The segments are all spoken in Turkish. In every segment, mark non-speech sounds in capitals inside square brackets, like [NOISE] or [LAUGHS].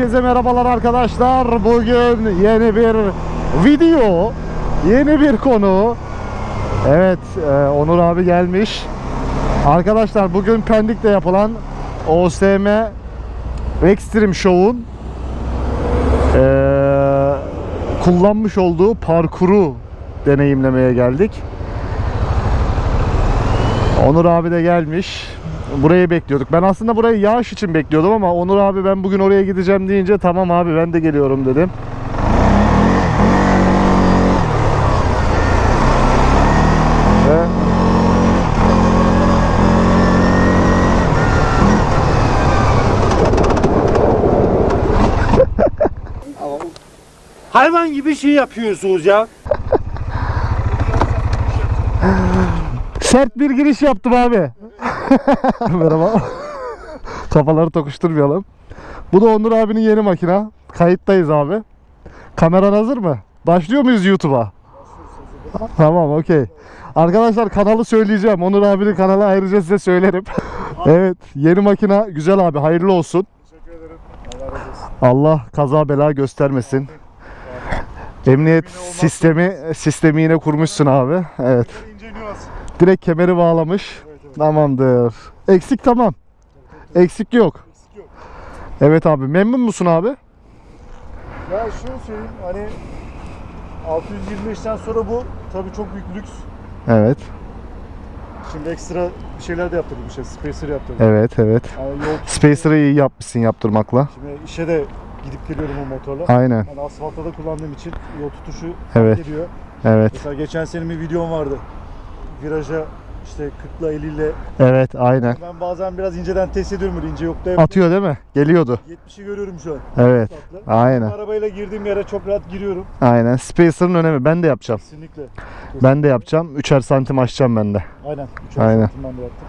Herkese merhabalar arkadaşlar. Bugün yeni bir video, yeni bir konu. Evet, e, Onur abi gelmiş. Arkadaşlar bugün Pendik'te yapılan OSM Extreme Show'un e, kullanmış olduğu parkuru deneyimlemeye geldik. Onur abi de gelmiş. Burayı bekliyorduk. Ben aslında burayı yağış için bekliyordum ama Onur abi ben bugün oraya gideceğim deyince tamam abi ben de geliyorum dedim. [LAUGHS] Hayvan gibi şey yapıyorsunuz ya. sert bir giriş yaptım abi. [LAUGHS] Merhaba. Kafaları tokuşturmayalım. Bu da Onur abinin yeni makina. Kayıttayız abi. Kameran hazır mı? Başlıyor muyuz YouTube'a? Tamam okey. Arkadaşlar kanalı söyleyeceğim. Onur abinin kanalı ayrıca size söylerim. [LAUGHS] evet yeni makina güzel abi hayırlı olsun. Allah kaza bela göstermesin. Emniyet sistemi sistemi yine kurmuşsun abi. Evet. Direkt kemeri bağlamış. Tamamdır. Eksik tamam. Eksik yok. Evet abi memnun musun abi? Ya şunu söyleyeyim hani 625'ten sonra bu tabii çok büyük lüks. Evet. Şimdi ekstra bir şeyler de yaptırdım işte spacer yaptırdım. Evet evet. Yani yol Spacer'ı iyi yapmışsın yaptırmakla. Şimdi işe de gidip geliyorum o motorla. Aynen. Hani asfaltta da kullandığım için yol tutuşu Evet. fark ediyor. Evet. Mesela geçen sene bir videom vardı. Viraja işte 40'la 50 ile Evet aynen. ben bazen biraz inceden test ediyorum böyle ince yokta hep Atıyor değil mi? Geliyordu. 70'i görüyorum şu an. Evet. Aynen. Arabayla girdiğim yere çok rahat giriyorum. Aynen. Spacer'ın önemi. Ben de yapacağım. Kesinlikle. Ben de yapacağım. Üçer santim açacağım ben de. Aynen. Üç Aynen. Aynen. ben de yaptım.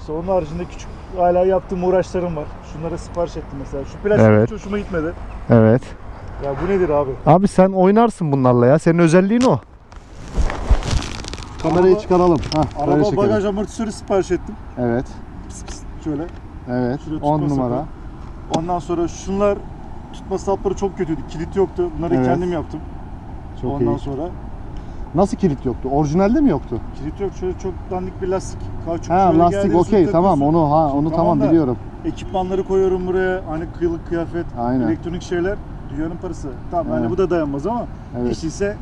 İşte onun haricinde küçük hala yaptığım uğraşlarım var. Şunlara sipariş ettim mesela. Şu plastik Evet. hiç hoşuma gitmedi. Evet. Ya bu nedir abi? Abi sen oynarsın bunlarla ya. Senin özelliğin o. Kamerayı Araba- çıkaralım. Ha, böyle Araba çekelim. bagaj amortisörü sipariş ettim. Evet. Pıs pıs şöyle. Evet. Şuraya 10 tutma numara. sakın. Ondan sonra şunlar tutma sapları çok kötüydü. Kilit yoktu. Bunları Evet. kendim yaptım. Çok Ondan iyi. sonra Nasıl kilit yoktu? Orijinalde mi yoktu? kilit yok. Şöyle çok dandik bir lastik. Kauçuk Ha şöyle lastik geldi, okey üstüne tamam takıyorsun. onu ha onu Tamam tamam da- biliyorum. Ekipmanları koyuyorum buraya. Hani kıyılık kıyafet, Aynen. elektronik şeyler. Dünyanın parası. Tamam Evet. hani bu da dayanmaz ama Evet. iş ise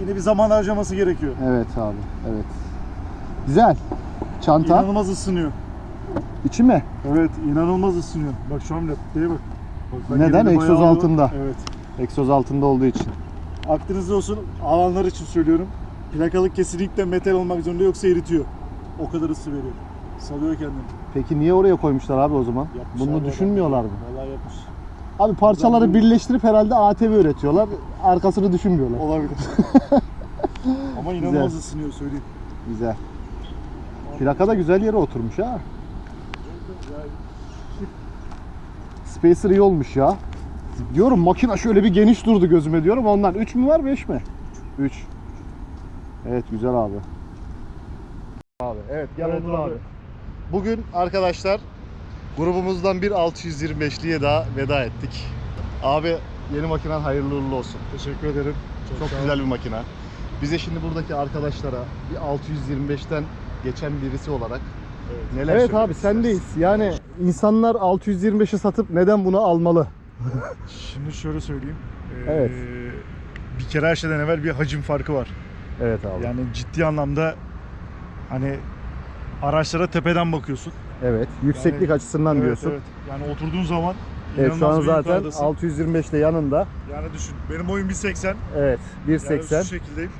yine bir zaman harcaması gerekiyor. Evet abi. Evet. Güzel. Çanta. İnanılmaz ısınıyor. İçi mi? Evet, inanılmaz ısınıyor. Bak şu an bile bak. bak ben Neden? geride Egzoz bayağı altında. Evet. Egzoz altında olduğu için. Aklınızda olsun alanlar için söylüyorum. Plakalık kesinlikle metal olmak zorunda yoksa eritiyor. O kadar ısı veriyor. Salıyor kendini. Peki niye oraya koymuşlar abi o zaman? Yapmış Bunu abi düşünmüyorlar mı? Abi parçaları birleştirip herhalde ATV üretiyorlar. Arkasını düşünmüyorlar. Olabilir. [LAUGHS] Ama inanılmaz ısınıyor söyleyeyim. Güzel. Plaka da güzel yere oturmuş ha. Spacer iyi olmuş ya. Diyorum makina şöyle bir geniş durdu gözüme diyorum. Ondan 3 mü var 5 mi? 3. Evet güzel abi. Abi evet gel Evet abi. abi. Bugün arkadaşlar grubumuzdan bir 625'liye daha veda ettik. Abi yeni makinen hayırlı uğurlu olsun. Teşekkür ederim. Çok ol. güzel bir makine. Bize şimdi buradaki arkadaşlara bir 625'ten geçen birisi olarak Evet. neler Evet abi istersin? sendeyiz. Yani insanlar 625'i satıp neden bunu almalı? [LAUGHS] Şimdi şöyle söyleyeyim. Ee, Evet. Bir kere her şeyden evvel bir hacim farkı var. Evet abi. Yani ciddi anlamda hani araçlara tepeden bakıyorsun. Evet. Yükseklik Yani- açısından Evet, diyorsun. Evet. Yani oturduğun zaman Evet şu an zaten yukarıdasın. 625 de yanında. Yani düşün benim boyum 1.80. Evet Yani 1.80. şu şekildeyim.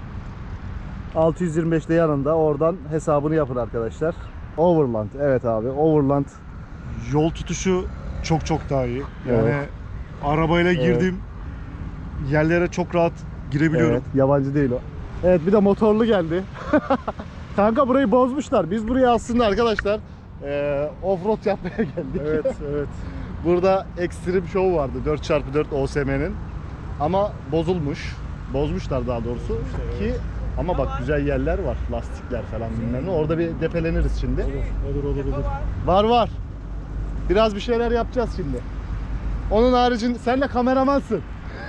625 de yanında. Oradan hesabını yapın arkadaşlar. Overland. Evet abi. Overland. Yol tutuşu çok çok daha iyi. Yani Evet. arabayla Evet. girdiğim yerlere çok rahat girebiliyorum. Evet. Yabancı değil o. Evet bir de motorlu geldi. [LAUGHS] Kanka burayı bozmuşlar. Biz buraya aslında arkadaşlar eee offroad yapmaya geldik. Evet, [LAUGHS] evet. Burada Extreme Show vardı 4x4 OSM'nin. Ama bozulmuş. Bozmuşlar daha doğrusu ki ama bak güzel yerler var. Lastikler falan bilmem ne. Orada bir depeleniriz şimdi. Olur, olur, olur. olur. Var var. Biraz bir şeyler yapacağız şimdi. Onun haricinde sen de kameramansın.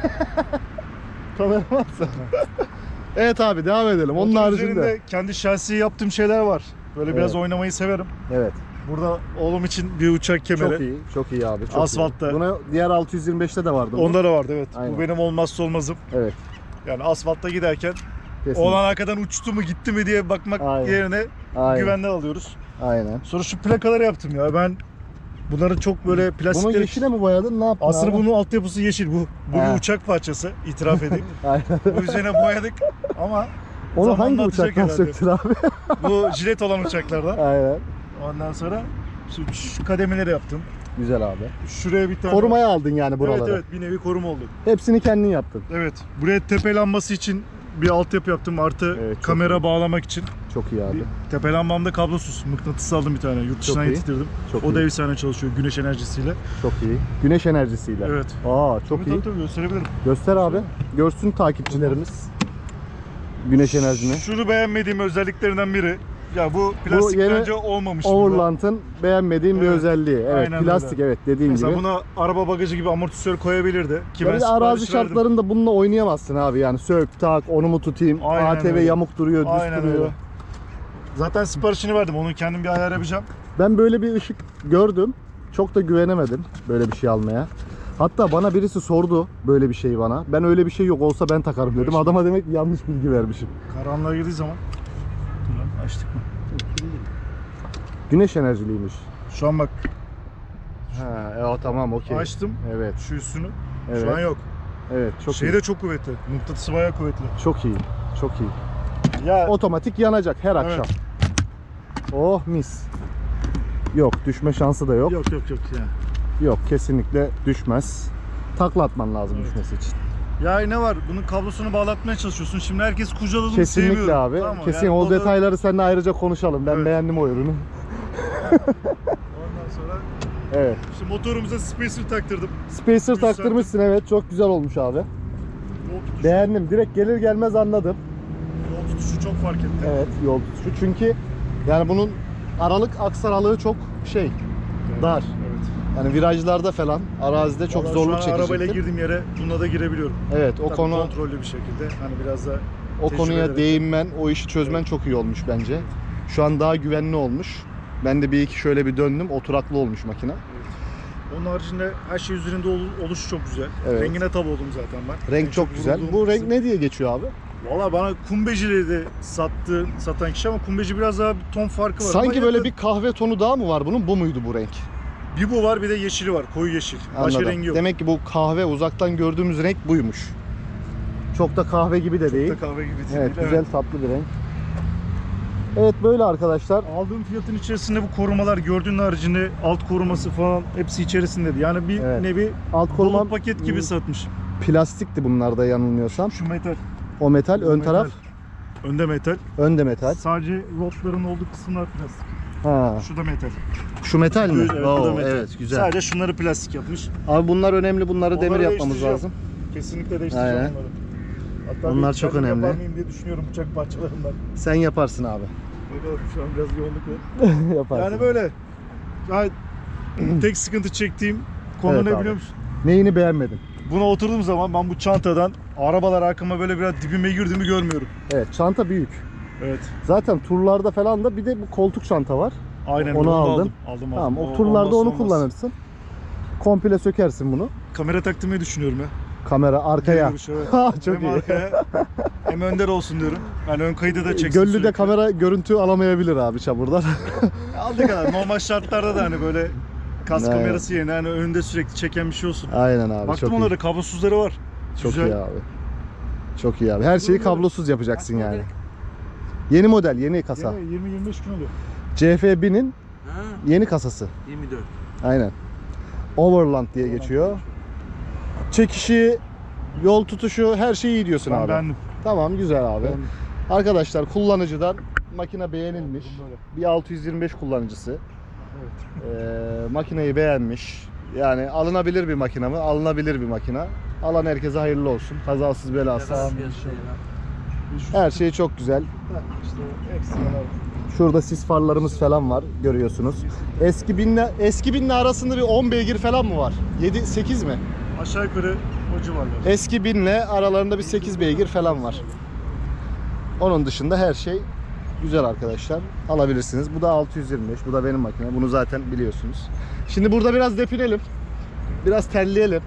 [LAUGHS] kameramansın. evet abi devam edelim. Onun Motor haricinde. kendi şahsi yaptığım şeyler var. Böyle biraz Evet. oynamayı severim. Evet. Burada oğlum için bir uçak kemeri. Çok iyi. Çok iyi abi. Çok Asfaltta. Iyi. Buna diğer 625'te de vardı. Onda da vardı evet. Aynen. Bu benim olmazsa olmazım. Evet. Yani asfaltta giderken oğlan arkadan uçtu mu gitti mi diye bakmak Aynen. yerine Aynen. güvenden alıyoruz. Aynen. Sonra şu plakaları yaptım ya. Ben bunların çok böyle Bunu plastikleri... yeşile mi boyadın? Ne yaptın Aslında abi? bunun altyapısı yeşil. Bu, bu Ha. bir uçak parçası. itiraf [LAUGHS] edeyim. Aynen. bu üzerine boyadık ama Onu zamanla hangi atacak uçaktan herhalde. söktün abi? [LAUGHS] Bu jilet olan uçaklardan. Aynen. Ondan sonra şu, şu kademeleri yaptım. Güzel abi. Şuraya bir tane... Korumaya aldın yani buraları. Evet evet bir nevi koruma oldu. Hepsini kendin yaptın. Evet. Buraya tepe lambası için bir altyapı yaptım. Artı Evet, çok kamera bağlamak için. Çok iyi abi. Tepe lambam da kablosuz. Mıknatıs aldım bir tane. Yurt dışından iyi. getirdim. Çok o iyi. da efsane çalışıyor güneş enerjisiyle. Çok iyi. Güneş enerjisiyle. Evet. Aa çok Tabii, iyi. Tabii tabii gösterebilirim. Göster abi. Görsün takipçilerimiz. Güneş enerjini. Şunu beğenmediğim özelliklerinden biri. Ya bu plastik yeni bence olmamış. Overland'ın beğenmediğim bir Evet. özelliği. Evet, Aynen plastik öyle. evet dediğin Mesela gibi. buna araba bagajı gibi amortisör koyabilirdi. Ki ben arazi sipariş verdim. şartlarında bununla oynayamazsın abi yani sök tak onu mu tutayım Aynen ATV öyle. yamuk duruyor düz Aynen duruyor. öyle. Zaten siparişini verdim. Onu kendim bir ayar yapacağım. Ben böyle bir ışık gördüm. Çok da güvenemedim böyle bir şey almaya. Hatta bana birisi sordu böyle bir şey bana. Ben öyle bir şey yok olsa ben takarım dedim. Adama demek ki yanlış bilgi vermişim. Karanlığa girdiği zaman. Dur lan, açtık mı? Güneş enerjiliymiş. Şu an bak Ha, e, o tamam okey. açtım Evet, şu üstünü. evet. Şu an yok. Evet, çok şey iyi. de çok kuvvetli. Mıknatısı bayağı kuvvetli. Çok iyi. Çok iyi. Ya Otomatik yanacak her Evet. akşam. Oh mis. Yok, düşme şansı da yok. Yok, yok yok yok kesinlikle düşmez. Takla atman lazım Evet. düşmesi için. Ya ne var? Bunun kablosunu bağlatmaya çalışıyorsun. Şimdi herkes kurcaladığını Kesinlikle sevmiyorum. abi. Tamam? Kesin Yani o da- detayları seninle ayrıca konuşalım. Ben Evet. beğendim o ürünü. Ondan sonra [LAUGHS] Evet. işte motorumuza spacer taktırdım. Spacer taktırmışsın evet. Çok güzel olmuş abi. Beğendim. Direkt gelir gelmez anladım. yol tutuşu çok fark etti. Evet yol tutuşu. Çünkü yani bunun aralık aks aralığı çok şey dar. Yani virajlarda falan arazide çok Vallahi zorluk an arabayla girdiğim yere bununla da girebiliyorum. Evet o Tabii konu kontrollü bir şekilde. Hani biraz da o tecrübe konuya ederek. değinmen, o işi çözmen çok iyi olmuş bence. Şu an daha güvenli olmuş. Ben de bir iki şöyle bir döndüm. Oturaklı olmuş makine. Onun haricinde her şey üzerinde ol- oluşu çok güzel. Evet. Rengine tab oldum zaten ben. En Renk çok güzel. vurduğum Bu renk kısım- ne diye geçiyor abi? Valla bana kumbecileri de sattı, satan kişi ama kumbeci biraz daha bir ton farkı var. Sanki Ama böyle yakın. bir kahve tonu daha mı var bunun? Bu muydu bu renk? Bir bu var bir de yeşili var. Koyu yeşil. Başka Anladım. rengi yok. Demek ki bu kahve uzaktan gördüğümüz renk buymuş. Çok da kahve gibi de değil. Da kahve gibi değil. Evet, güzel tatlı bir renk. Evet böyle arkadaşlar. Aldığım fiyatın içerisinde bu korumalar gördüğün haricinde alt koruması falan hepsi içerisindeydi. Yani bir Evet. nevi Alt koruma koruma paket gibi satmış. plastikti bunlar da yanılmıyorsam. Şu metal. O metal, ön metal. taraf, Önde metal. önde metal. Sadece rotların olduğu kısımlar plastik. Ha. Şu da metal. Şu metal mi? Evet, Oo, metal. evet, güzel. Sadece şunları plastik yapmış. Abi bunlar önemli. Bunları demir yapmamız lazım. Kesinlikle değiştireceğim Aynen. onları. Hatta Onlar çok önemli. yapar mıyım diye düşünüyorum uçak parçalarından. Sen yaparsın abi. Bakalım şu an biraz yoğunluk var. [LAUGHS] yaparsın. Yani böyle. [CLEARS THROAT] Tek sıkıntı çektiğim konu Evet ne abi. biliyor musun? Neyini beğenmedin? Buna oturduğum zaman ben bu çantadan arabalar arkama böyle biraz dibime girdiğimi görmüyorum. Evet, çanta büyük. Evet. Zaten turlarda falan da bir de bu koltuk çanta var. Aynen Onu aldın. aldım. Aldım Tamam, aldım. o turlarda onu olmaz. kullanırsın. Komple sökersin bunu. Kamera taktırmayı düşünüyorum ya. Kamera arkaya. Şey, [LAUGHS] evet. Çok hem iyi. arkaya hem önder olsun diyorum. Yani ön kaydı da çeksin Göllüde sürekli. kamera görüntü alamayabilir abi çamurdan. [LAUGHS] Aldık kadar. Normal şartlarda da hani böyle kas Evet. kamerası yerine hani önünde sürekli çeken bir şey olsun. Aynen abi Baktım çok onlara iyi. kablosuzları var. Çok Güzel. iyi abi. Çok iyi abi. Her şeyi kablosuz yapacaksın yani. Yeni model, yeni kasa. Yine 20-25 gün oluyor. CF1000'in Ha, yeni kasası. 24. Aynen. Overland diye geçiyor. Çekişi, yol tutuşu her şeyi iyi diyorsun Ben abi. beğendim. Tamam güzel abi. Beğendim. Arkadaşlar kullanıcıdan makine beğenilmiş. Böyle. Bir 625 kullanıcısı. Evet. Ee, makineyi beğenmiş. Yani alınabilir bir makine mi? Alınabilir bir makine. Alan herkese hayırlı olsun. Kazasız belasız. Sağ olun. Fiyatı şeyler. 500 Her şey çok güzel. Şurada sis farlarımız falan var görüyorsunuz. Eski binle eski binle arasında bir 10 beygir falan mı var? 7 8 mi? Aşağı yukarı o civarlar. Eski binle aralarında bir 8 beygir falan var. Onun dışında her şey güzel arkadaşlar. Alabilirsiniz. Bu da 625. Bu da benim makine. Bunu zaten biliyorsunuz. Şimdi burada biraz depinelim. Biraz terleyelim.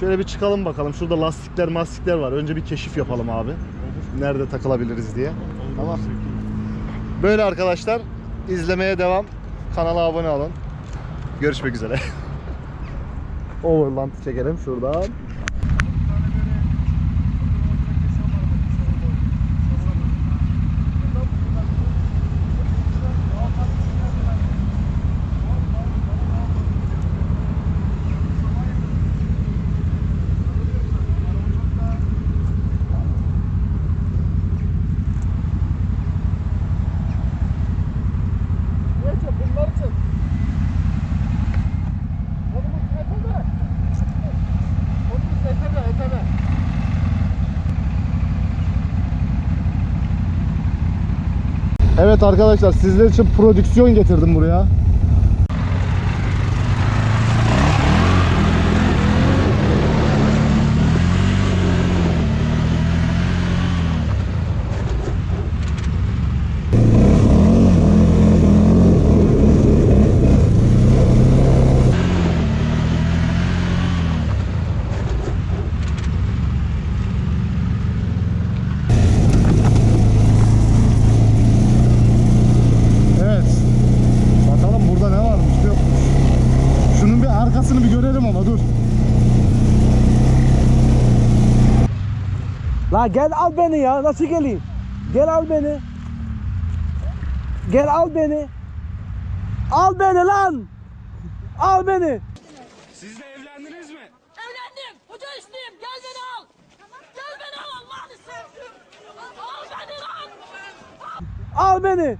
Şöyle bir çıkalım bakalım. Şurada lastikler mastikler var. Önce bir keşif yapalım abi. Nerede takılabiliriz diye. Tamam. Böyle arkadaşlar. izlemeye devam. Kanala abone olun. Görüşmek üzere. [LAUGHS] Overland çekelim şuradan. Evet arkadaşlar sizler için prodüksiyon getirdim buraya. Evet. Bakalım burada ne varmış ne yokmuş. Şunun bir arkasını bir görelim ama dur. La gel al beni ya. Nasıl geleyim? Gel al beni. Gel al beni. Al beni lan. Al beni. Siz de evlendiniz mi? Evlendim. Hoca işliyim. Gel beni al. Gel beni al Allah'ını sevdim. Al beni lan. Al beni.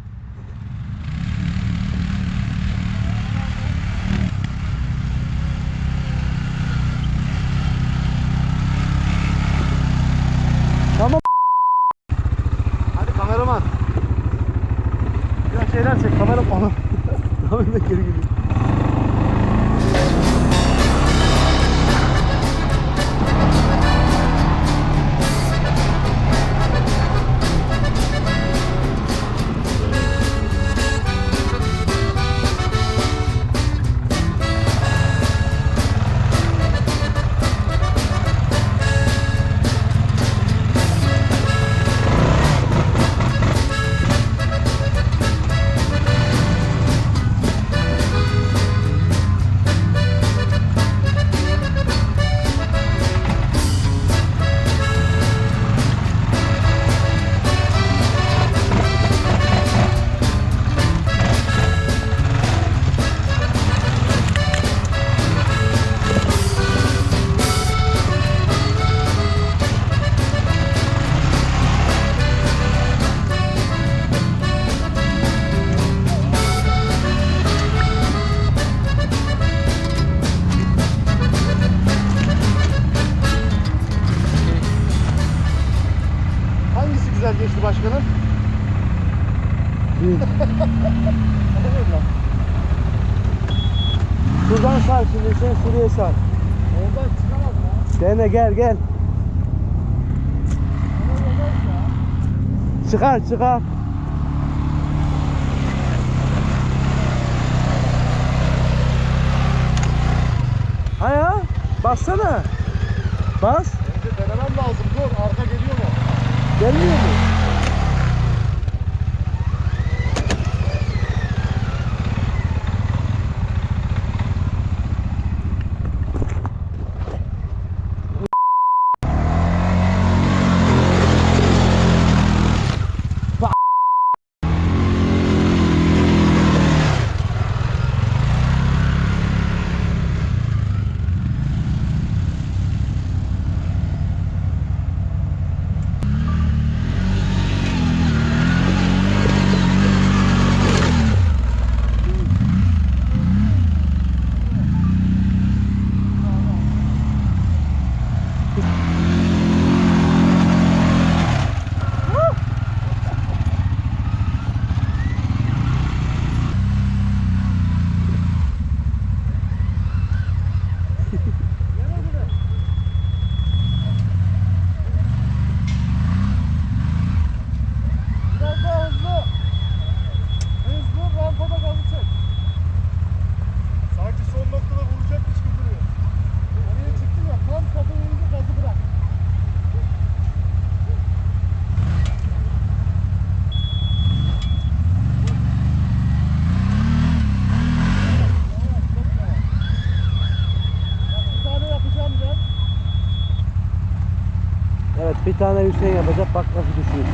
Dene gel gel. Çıkar çıkar. Ha ya bassana. Bas. Bence denemem lazım. Dur arka geliyor mu? Gelmiyor mu? Bir tane Hüseyin yapacak bak nasıl düşüyor